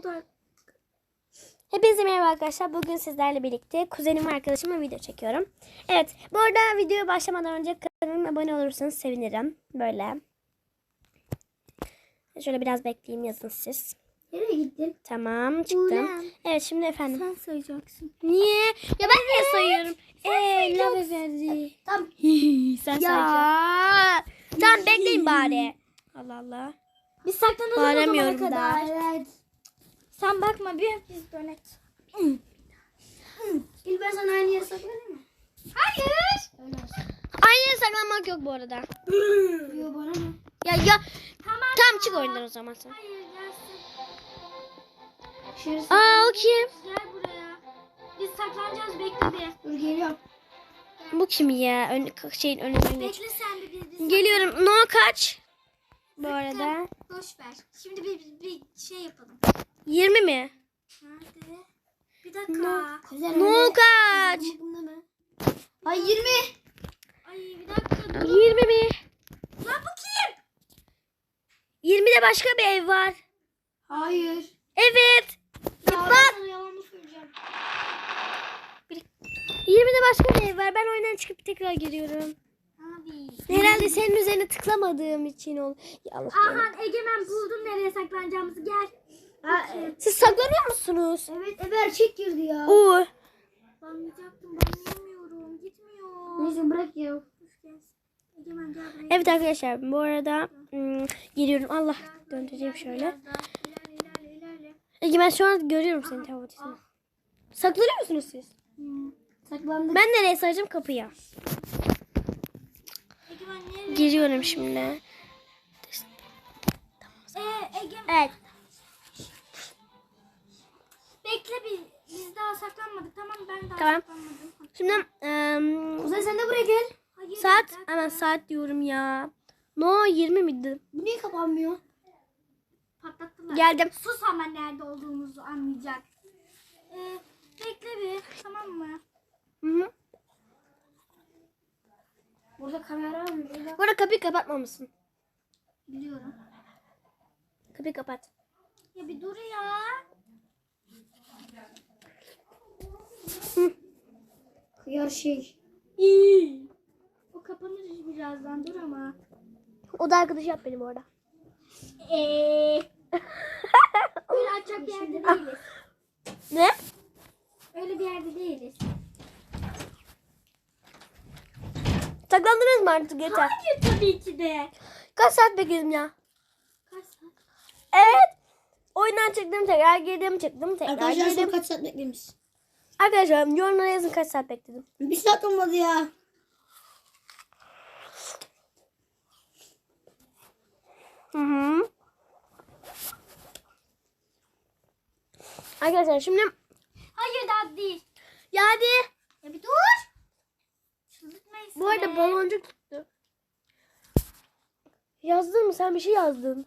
O da Hepinize merhaba arkadaşlar. Bugün sizlerle birlikte kuzenim ve arkadaşımla video çekiyorum. Evet, bu arada videoya başlamadan önce kanalıma abone olursanız sevinirim. Böyle. Şöyle biraz bekleyeyim yazın siz. nereye gittin? Tamam, çıktım. Buğrem. Evet, şimdi efendim. Sen sayacaksın. Niye? Ya ben niye sayıyorum? Eee, laf efendi. Tamam. Sen Ya. sayacaksın. Tamam, bekleyin bari. Allah Allah. Biz saklanalım o kadar. da. Evet. Sen bakma bir biz dönet. Ben sana aynı yere saklanayım mı? Hayır. Aynı yere saklanmak yok bu arada. Yok bana ne? Ya ya. Tamam. Tamam çık oyundan o zaman sen. Hayır gelsin. Şurası. Aa o kim? Gel buraya. Biz saklanacağız bekle bir. Dur geliyorum. Bu kim ya? Ön, şeyin önünden geç. Bekle sen bir biz. biz Geliyorum. No kaç? Bu arada. Boş ver. Şimdi bir, bir, bir şey yapalım. 20 mi? Nerede? Bir dakika. No kaç? Ay 20. Ay bir dakika dur. 20 mi? Lan bu kim? 20'de başka bir ev var. Hayır. Evet. Ya bak. ben sana yalan mı söyleyeceğim? 20'de başka bir ev var. Ben oyundan çıkıp tekrar giriyorum. Abi. Herhalde senin üzerine tıklamadığım için ol. Ya Allah belanı. Aha Egemen buldum nereye saklanacağımızı gel. Siz saklanıyor musunuz? Evet eve erkek girdi ya. Oo. Banlayacaktım banlayamıyorum. Gitmiyor. Neyse bırak ya. Hoş gelsin. Egemen gel buraya. Evet arkadaşlar bu arada hmm, giriyorum. Allah döndüreyim şöyle. Biraz daha ilerle ilerle ilerle. Ege ben şu an görüyorum senin tavukçusunu. Saklanıyor musunuz siz? Hmm. Saklandık. Ben nereye sayacağım kapıya? Egemen nereye? Giriyorum şimdi. Ee, Egemen. Evet. Saklanmadık tamam ben daha Tamam. saklanmadım. Şimdi em, Uzay sen de buraya gel. Hayır, saat bir dakika. hemen saat diyorum ya. No 20 miydi? Bu niye kapanmıyor? Patlattılar. Geldim. Sus ama nerede olduğumuzu anlayacak. Ee, bekle bir tamam mı? Hı hı. Burada kamera var mı? Burada. Bu arada kapıyı kapatmamışsın. Biliyorum. Kapıyı kapat. Ya bir dur ya. Kıyar şey. O kapanır birazdan dur ama. O da arkadaş yap benim orada. Eee. Öyle açacak bir yerde değiliz. Ne? Öyle bir yerde değiliz. Saklandınız mı artık yeter. Hayır tabii ki de. Kaç saat bekledim ya? Kaç saat? Evet. Oyundan çıktım tekrar girdim çıktım tekrar Arkadaşlar girdim. son kaç saat beklemiş? Arkadaşlar yorumlara yazın kaç saat bekledim. Bir saat olmadı ya. Hı hı. Arkadaşlar şimdi Hayır daha değil. ya hadi. Ya bir dur. Bu arada baloncuk tuttu. Yazdın mı? Sen bir şey yazdın.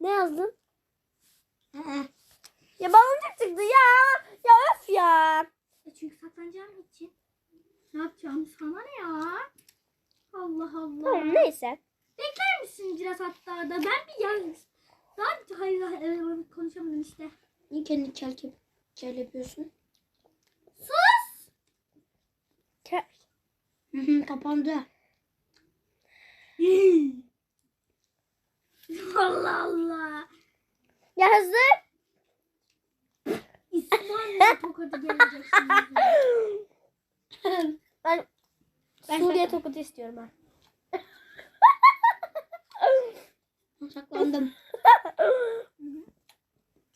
Ne yazdın? Ya baloncuk çıktı ya. Ya öf ya. Çünkü saklanacağım için. Ne yapacağım sana ne ya? Allah Allah. Tamam neyse. Bekler misin biraz hatta da? Ben bir yalnız. Daha hayır, hayır konuşamadım işte. Niye kendi kel, kel, kel yapıyorsun? Sus! Ke- Hı hı kapandı. Allah Allah. Ya hazır. İsmail tokadı gelecek şimdi. Ben, Ben Suriye toputu istiyorum ben. Saklandım.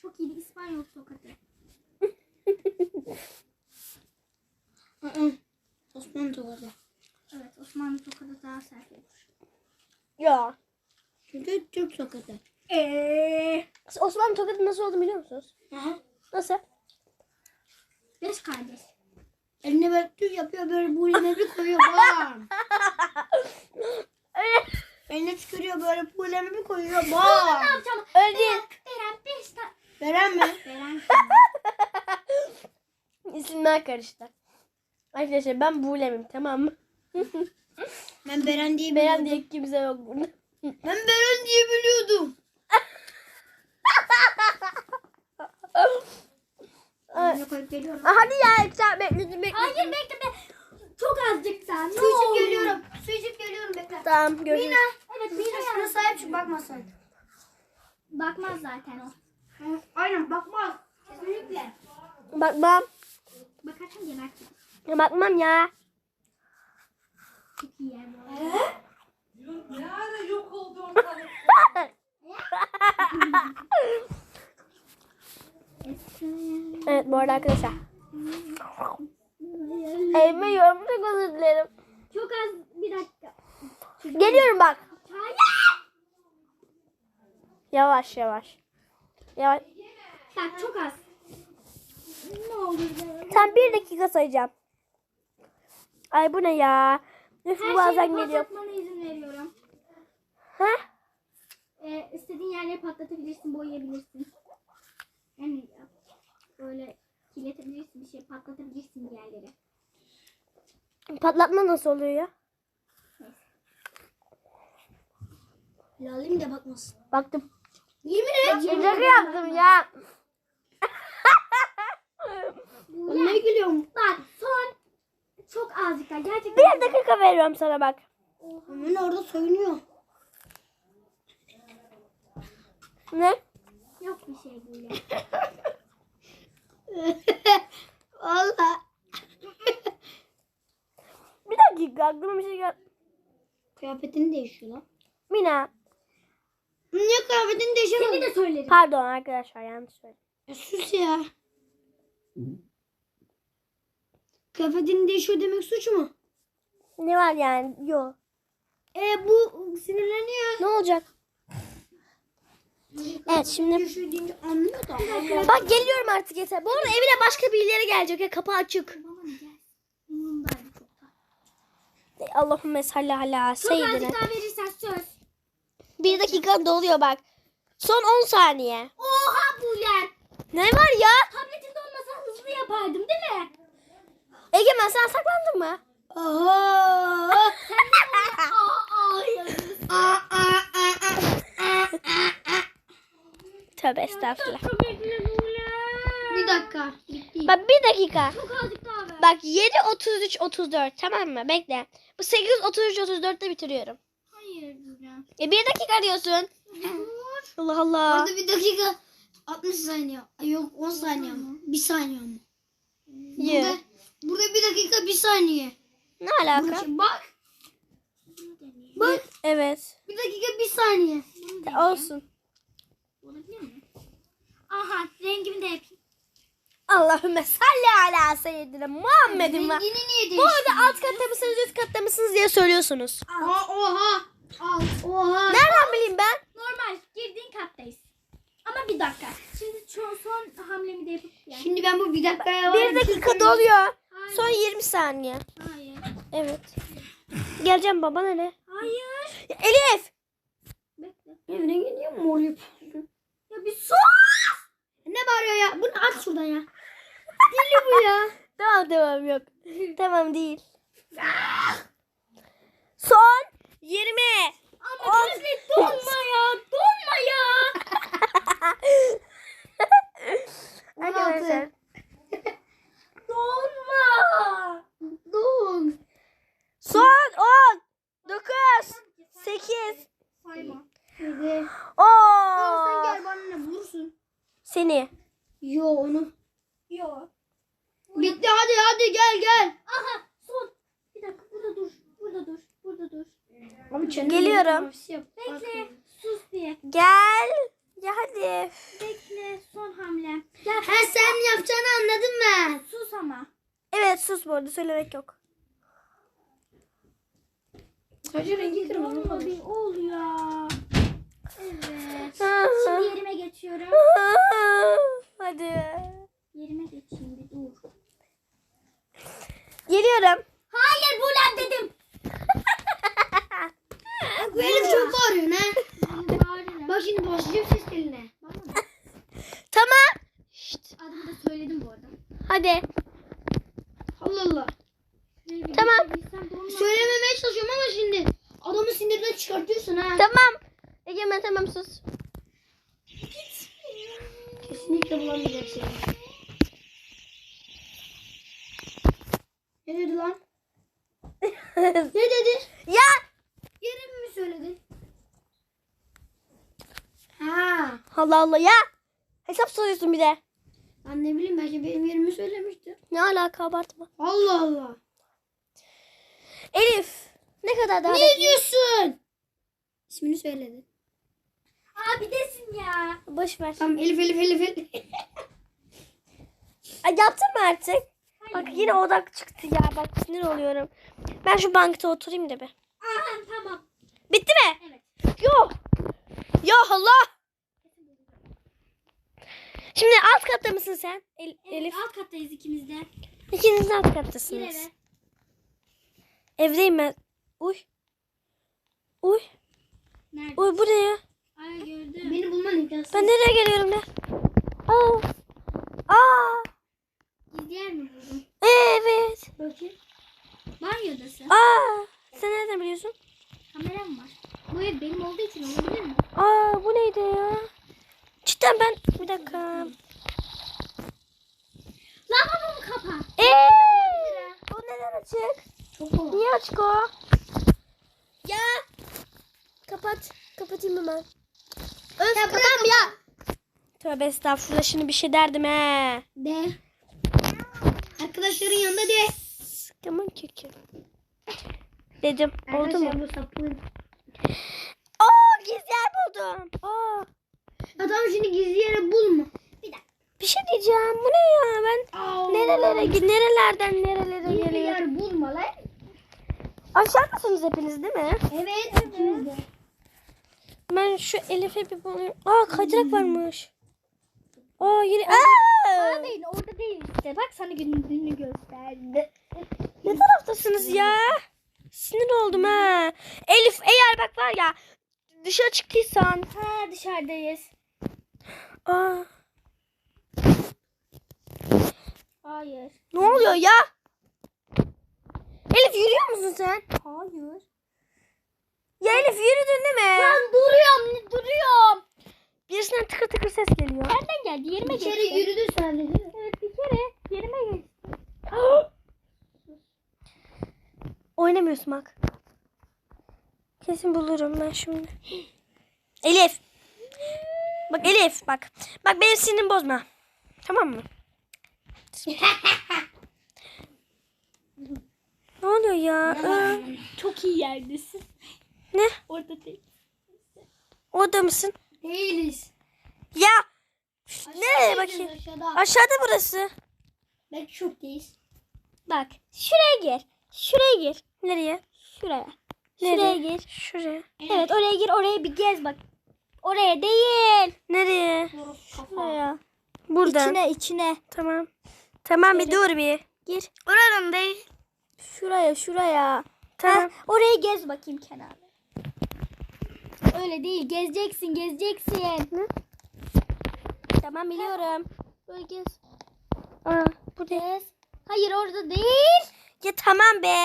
Çok iyi bir İspanyol tokadı. Hı hı. Osman tokadı. Evet Osmanlı tokadı daha sert olur. Ya. Çünkü Türk tokadı. Eee? Osmanlı tokadı nasıl oldu biliyor musunuz? Aha. Nasıl? Beş kardeş. Eline böyle tüy yapıyor böyle buğuline bir koyuyor. Bam. Eline tükürüyor böyle buğuline bir koyuyor. Ne Bam. yapacağım? Öyle değil. Eren beş tane. Veren mi? Eren İsimler karıştı. Arkadaşlar ben bulemim tamam mı? Ben Beren diye biliyordum. diye kimse yok burada. Ben Beren diye biliyordum. Şuraya koyup geliyorum. Aa, Hadi ya sen bekle bekle. Hayır bekle be. Çok azıcık sen. Su içip geliyorum. Su içip geliyorum bekle. Tamam görüşürüz. Mina. Evet Mina şuna sahip çık bakmasın. Bakmaz zaten o. Hı, Aynen bakmaz. Kesinlikle. Bakmam. Bakarsan gebertin. Bakmam ya. Çok iyi yer bu. Ne ara yok oldu ortalık? Evet bu arada arkadaşlar. Elime yiyorum çok özür dilerim. Çok az bir dakika. Geliyorum bak. Hayır. Yavaş yavaş. Yavaş. Bak çok az. Ne olur. Tam bir dakika sayacağım. Ay bu ne ya? Üf Her bazen geliyor. patlatmana izin veriyorum. Ha? Ee, istediğin yerleri patlatabilirsin, boyayabilirsin. Yani böyle kirletebilirsin, bir şey patlatabilirsin bir yerleri. Patlatma nasıl oluyor ya? Lalim de bakmasın. Baktım. Yemin et. Şaka yaptım ya. Ne gülüyorum? Bak son çok azıcık daha gerçekten. Bir dakika veriyorum sana bak. Hemen orada soyunuyor. Ne? Yok bir şey böyle. Valla. Bir dakika aklıma bir şey gel. Kıyafetini değişiyor lan. Mina. Niye kıyafetini değişiyor? Seni de söylerim. Pardon arkadaşlar yanlış söyledim. Ya sus ya. Kıyafetini değişiyor demek suç mu? Ne var yani? Yok. E bu sinirleniyor. Ne olacak? Evet şimdi bak geliyorum artık yeter. Bu arada evine başka birileri gelecek ya kapı açık. Allahümme salli ala seyyidine. Bir dakika doluyor bak. Son 10 saniye. Oha Bulen. Ne var ya? Tabletinde olmasa hızlı yapardım değil mi? Egemen sen saklandın mı? Oho. Aa, aa, yazık. Aa, aa, aa, aa. Tövbe estağfurullah. Bir dakika. Bitti. Bak bir dakika. Çok azıcık daha ver. Bak 7 33 34 tamam mı? Bekle. Bu 8 33 34'te bitiriyorum. Hayır. E bir dakika diyorsun. Allah Allah. Orada bir dakika 60 saniye. Yok 10 saniye ama. Bir saniye ama. Ye. Burada, burada bir dakika bir saniye. Ne alaka? şimdi bak. Bak. Evet. Bir dakika bir saniye. Olsun. Olabilir mi? Aha rengimi de yapayım. Allahümme salli ala seyyidine Muhammedin ve... Rengini niye Bu değiştirdin? arada alt katta mısınız üst katta mısınız diye söylüyorsunuz. Aa, oha. Al. Oha. Nereden bileyim ben? Normal girdiğin kattayız. Ama bir dakika. Şimdi son, son hamlemi de yapıp yani. Şimdi ben bu bir dakikaya var. Bir dakika doluyor. Hayır. Son 20 saniye. Hayır. Evet. Geleceğim baba ne? Hayır. Elif. Bekle. Evine geliyor mu oluyor? Ya bir sus. Ne bağırıyor ya? Bunu at şuradan ya. Deli bu ya. Tamam tamam yok. tamam değil. Son 20. Ama Gözde donma ya. Donma ya. Arkadaşlar. Donma. Dur. Son 10. 9. 8. Sayma. Hadi. Oo. Sen gel bana ne bulursun. Seni. Yo onu. Yok. Bitti hadi hadi gel gel. Aha son. Bir dakika burada dur. Burada dur. Burada dur. Abi Geliyorum. Bekle. Sus diye. Gel. Ya hadi. Bekle. Son hamle. Gel. Ha sen yapacağını anladım ben. Sus ama. Evet sus bu arada söylemek yok. Sadece rengi Donma bir ol ya. Evet. Şimdi yerime geçiyorum. hadi. Yerime geçeyim bir dur. Geliyorum. Hayır Bulan dedim. Bu Elif çok bağırıyor ne? Bak şimdi başlayacak ses teline. Mı? Tamam. Şşt, Adımı da söyledim bu arada. hadi. Allah Allah. Şuraya bir Tamam. geçebilsem donmaz. Söylememeye çalışıyorum ama şimdi adamı sinirden çıkartıyorsun ha. Tamam. Egemen tamam sus. Kesinlikle bulamayacaksın. Ne dedi lan? ne dedi? ya Yerimi mi söyledin? Ha. Allah Allah ya. Hesap soruyorsun bir de. Ben ne bileyim belki benim yerimi söylemiştir. Ne alaka abartma. Allah Allah. Elif. Ne kadar daha Ne diyorsun? İsmini söyledi. Abi desin ya. Boş ver. Tamam Elif Elif Elif Elif. Ay, yaptın mı artık? Bak yine odak çıktı ya. Bak sinir oluyorum. Ben şu bankta oturayım da bir. Aha tamam. Bitti mi? Evet. Yok. Ya Allah. Şimdi alt katta mısın sen? El- Evet, Elif. alt kattayız ikimiz de. İkiniz de alt kattasınız. eve. Evdeyim ben. Uy. Uy. Nerede? Uy bu ne ya? Ay gördüm. Beni bulman imkansız. Ben nereye geliyorum ne? Aa. Aa. Gizli yer mi buldun? Evet. Bakayım. Banyodasın. Aa. Sen nereden biliyorsun? Kameram var. Bu ev benim olduğu için olabilir mi? Aa bu neydi ya? Cidden ben bir dakika. Lavabomu kapa. Eee. O neden açık? Çok. Niye açık o? Ya. Kapat. Kapatayım hemen. Bırak ya. Tövbe estağfurullah şimdi bir şey derdim he. De. Arkadaşların yanında de. Sıkımın kökü. Dedim. Oldu mu? Arkadaşlar bu sapın. Gizli yer buldum. Aa. Şimdi gizli yere bulma. Bir şey diyeceğim. Bu ne ya? Ben Aa. nerelere git nerelerden nerelere Gizli geliyorum. yer bulma lan. Aşağı mısınız hepiniz değil mi? Evet. ikimiz de. Ben şu Elif'e bir bulayım. Aa kaydırak varmış. Aa yine. Aa! Değil orada değil işte. Bak sana gününü gösterdi. Ne taraftasınız ya? Sinir oldum ha. Elif eğer bak var ya dışarı çıktıysan. Ha dışarıdayız. Aa, Hayır. ne oluyor ya? Elif yürüyor musun sen? Hayır. Ya Elif yürüdün değil mi? Ben duruyorum. Duruyorum. Birisinden tıkır tıkır ses geliyor. Nereden geldi? Yerime Bir kere geçti. yürüdü sadece. Evet bir kere. Yerime geçti. Oynamıyorsun bak. Kesin bulurum ben şimdi. Elif. Bak Elif bak. Bak benim sinirimi bozma. Tamam mı? ne oluyor ya? Çok iyi yerdesin. ne? Orada değil. Orada mısın? Değiliz. Ya. Nereye bakayım? Aşağıda. Aşağıda burası. Belki çöpteyiz. Bak şuraya gir. Şuraya gir. Nereye? Şuraya. Nereye? Şuraya gir. Şuraya. Evet oraya gir. Oraya bir gez bak. Oraya değil. Nereye? Şuraya. Burada. İçine içine. Tamam. Tamam bir dur bir. Gir. Oranın değil. Şuraya şuraya. Tamam. Ha, orayı gez bakayım kenarda. Öyle değil. Gezeceksin gezeceksin. Hı? Tamam biliyorum. Böyle gez. Aa, bu ne? Gez. Hayır orada değil. Ya tamam be.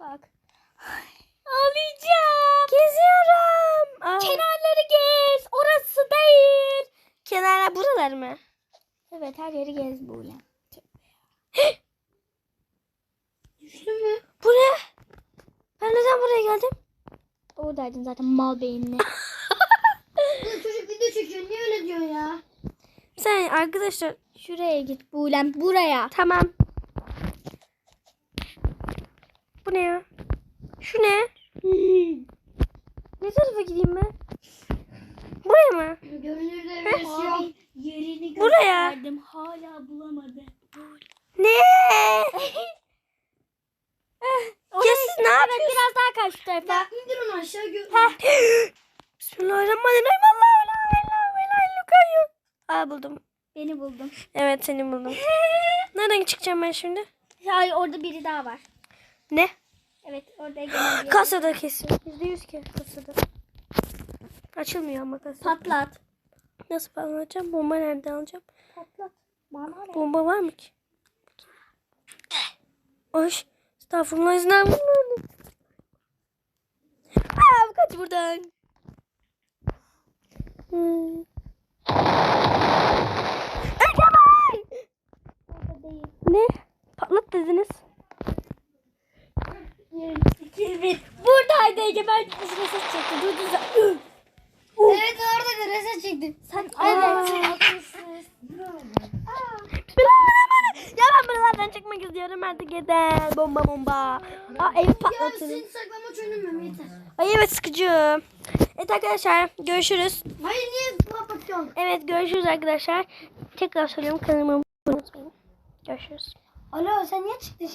Bak. Ağlayacağım. Geziyorum. Aa, Kenarları gez. Orası değil. Buralar mı? Evet her yeri gez böyle. Düştü mü? Bu ne? Ben neden buraya geldim? Oradaydın zaten mal beyinli. Bu çocuk video çekiyor. Niye öyle diyor ya? Sen arkadaşlar Şuraya git Bulem. Buraya. tamam. Bu ne ya? Şu ne? ne tarafa gideyim ben? Buraya mı? Görünürde versiyon. Yerini Buraya. gösterdim. Hala bulamadı. Ne? ya siz ne yapıyorsunuz? Biraz daha kaç şu tarafa. İndir onu aşağı gör. Bismillahirrahmanirrahim. Allahu la ilahe illa huvel Aa buldum. Beni buldum. Evet seni buldum. Nereden çıkacağım ben şimdi? Hayır orada biri daha var. Ne? Evet orada biri. Kasada kesin. Yüzde yüz ki kasada. Açılmıyor ama kasa. Patlat. Nasıl patlatacağım? Bomba nereden alacağım? Patlat. Bana Bomba var mı ki? Ay. Estağfurullah izlen vermedi. Aa, kaç buradan. Hmm. Egemen! Ne? Patlat dediniz. 2 1 Buradaydı Egemen. Üzülesiz çekti. Duyduğunuzda. Evet orada da reset çektim. Sen Evet. Ya ben buralardan çıkmak istiyorum artık yeter. Bomba bomba. Aa evi Ya patlatın. senin saklamaç oynamıyorum yeter. Ay evet sıkıcı. Evet arkadaşlar görüşürüz. Hayır niye kapatıyorsun? Evet görüşürüz arkadaşlar. Tekrar söylüyorum kanalıma abone olmayı unutmayın. Görüşürüz. Alo sen niye çıktın